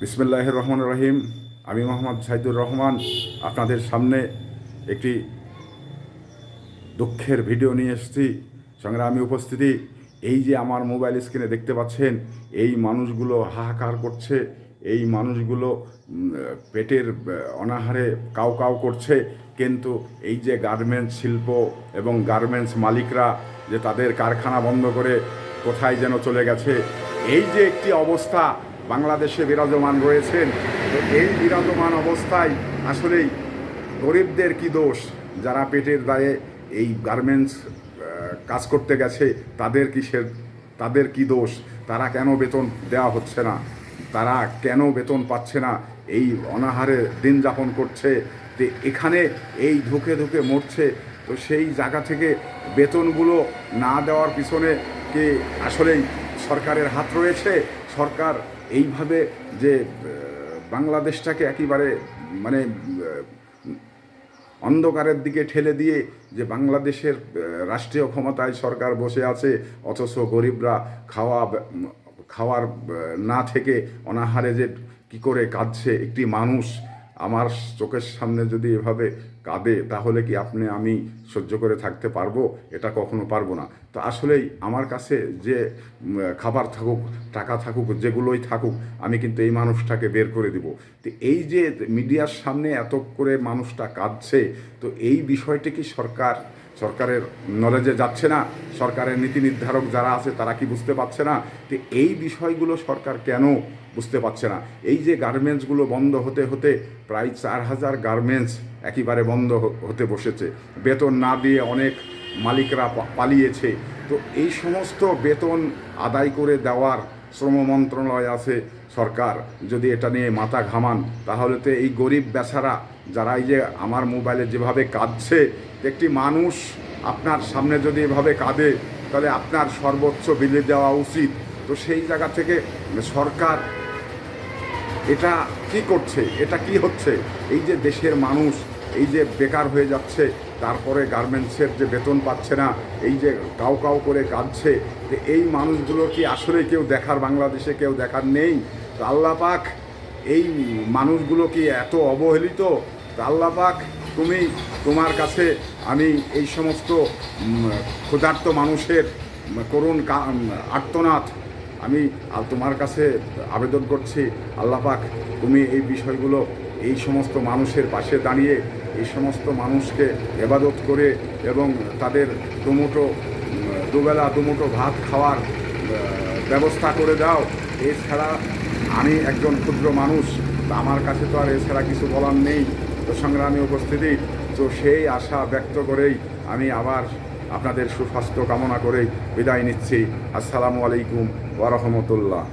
বিসমিল্লাহ রহমান রহিম। আমি মোহাম্মদ সাইদুর রহমান। আপনাদের সামনে একটি দুঃখের ভিডিও নিয়ে এসেছি। সংগ্রামী উপস্থিতি, এই যে আমার মোবাইল স্ক্রিনে দেখতে পাচ্ছেন, এই মানুষগুলো হাহাকার করছে, এই মানুষগুলো পেটের অনাহারে কাউ কাউ করছে। কিন্তু এই যে গার্মেন্টস শিল্প এবং গার্মেন্টস মালিকরা যে তাদের কারখানা বন্ধ করে কোথায় যেন চলে গেছে, এই যে একটি অবস্থা বাংলাদেশে বিরাজমান রয়েছেন। তো এই বিরাজমান অবস্থায় আসলেই গরিবদের কি দোষ? যারা পেটের দায়ে এই গার্মেন্টস কাজ করতে গেছে, তাদের কিসের তাদের কি দোষ? তারা কেন বেতন দেওয়া হচ্ছে না? তারা কেন বেতন পাচ্ছে না? এই অনাহারে দিন যাপন করছে। তো এখানে এই ধুকে ধুকে মরছে। তো সেই জায়গা থেকে বেতনগুলো না দেওয়ার পিছনে কি আসলেই সরকারের হাত রয়েছে? সরকার এইভাবে যে বাংলাদেশটাকে একেবারে মানে অন্ধকারের দিকে ঠেলে দিয়ে যে বাংলাদেশের রাষ্ট্রীয় ক্ষমতায় সরকার বসে আছে, অথচ গরিবরা খাওয়া, খাওয়ার না থেকে অনাহারে যে কী করে কাঁদছে একটি মানুষ আমার চোখের সামনে যদি এভাবে কাঁদে, তাহলে কি আপনি আমি সহ্য করে থাকতে পারব? এটা কখনো পারব না। তো আসলেই আমার কাছে যে খাবার থাকুক, টাকা থাকুক, যেগুলোই থাকুক, আমি কিন্তু এই মানুষটাকে বের করে দিব। তো এই যে, মিডিয়ার সামনে এত করে মানুষটা কাঁদছে, তো এই বিষয়টি কি সরকার সরকারের নলেজে যাচ্ছে না, সরকারের নীতি নির্ধারক যারা আছে তারা কি বুঝতে পারছে না? তো এই বিষয়গুলো সরকার কেন বুঝতে পারছে না? এই যে গার্মেন্টসগুলো বন্ধ হতে হতে প্রায় চার হাজার গার্মেন্টস একেবারে বন্ধ হতে বসেছে। বেতন না দিয়ে অনেক মালিকরা পালিয়েছে। তো এই সমস্ত বেতন আদায় করে দেওয়ার শ্রম মন্ত্রণালয় আছে সরকার যদি এটা নিয়ে মাথা ঘামান, তাহলে তো এই গরিব বেচারা যারা এই যে আমার মোবাইলে যেভাবে কাঁদছে, একটি মানুষ আপনার সামনে যদি এভাবে কাঁদে, তাহলে আপনার সর্বোচ্চ বিলে দেওয়া উচিত। তো সেই জায়গা থেকে সরকার এটা কি করছে, এটা কি হচ্ছে? এই যে দেশের মানুষ, এই যে বেকার হয়ে যাচ্ছে, তারপরে গার্মেন্টসের যে বেতন পাচ্ছে না, এই যে কাউ কাউ করে কাঁদছে এই মানুষগুলো কি আসলে কেউ দেখার বাংলাদেশে কেউ দেখার নেই? আল্লাহ পাক এই মানুষগুলো কি এত অবহেলিত আল্লাহ পাক তুমি তোমার কাছে আমি এই সমস্ত ক্ষুধার্ত মানুষের করুণ আর্তনাদ আমি তোমার কাছে আবেদন করছি। আল্লাহ পাক তুমি এই বিষয়গুলো এই সমস্ত মানুষের পাশে দাঁড়িয়ে এই সমস্ত মানুষকে এবাদত করে এবং তাদের দুমুটো দুবেলা দুমুটো ভাত খাওয়ার ব্যবস্থা করে দাও। এছাড়া আমি একজন ক্ষুদ্র মানুষ আমার কাছে তো আর এছাড়া কিছু বলার নেই। তো সংগ্রামী উপস্থিতি, তো সেই আশা ব্যক্ত করেই আমি আবার আপনাদের সুস্বাস্থ্য কামনা করেই বিদায় নিচ্ছি। আসসালামু আলাইকুম ওয়া রাহমাতুল্লাহ।